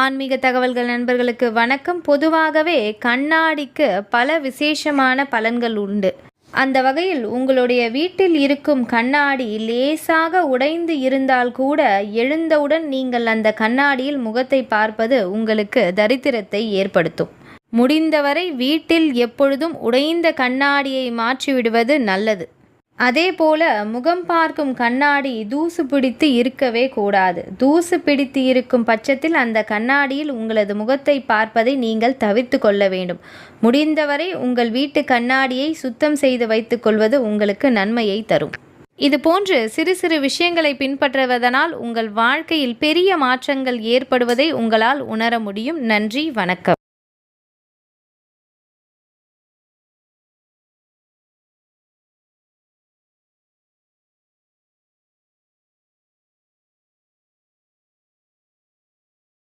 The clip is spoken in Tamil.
ஆன்மீக தகவல்கள் நண்பர்களுக்கு வணக்கம். பொதுவாகவே கண்ணாடிக்கு பல விசேஷமான பலன்கள் உண்டு. அந்த வகையில் உங்களுடைய வீட்டில் இருக்கும் கண்ணாடி லேசாக உடைந்து இருந்தால் கூட எழுந்தவுடன் நீங்கள் அந்த கண்ணாடியில் முகத்தை பார்ப்பது உங்களுக்கு தரித்திரத்தை ஏற்படுத்தும். முடிந்தவரை வீட்டில் எப்பொழுதும் உடைந்த கண்ணாடியை மாற்றிவிடுவது நல்லது. அதே போல முகம் பார்க்கும் கண்ணாடி தூசு பிடித்து இருக்கவே கூடாது. தூசு பிடித்து இருக்கும் பட்சத்தில் அந்த கண்ணாடியில் உங்களது முகத்தை பார்ப்பதை நீங்கள் தவிர்த்து கொள்ள வேண்டும். முடிந்தவரை உங்கள் வீட்டு கண்ணாடியை சுத்தம் செய்து வைத்துக் கொள்வது உங்களுக்கு நன்மையை தரும். இது போன்று சிறு சிறு விஷயங்களை பின்பற்றுவதனால் உங்கள் வாழ்க்கையில் பெரிய மாற்றங்கள் ஏற்படுவதை உங்களால் உணர முடியும். நன்றி வணக்கம்.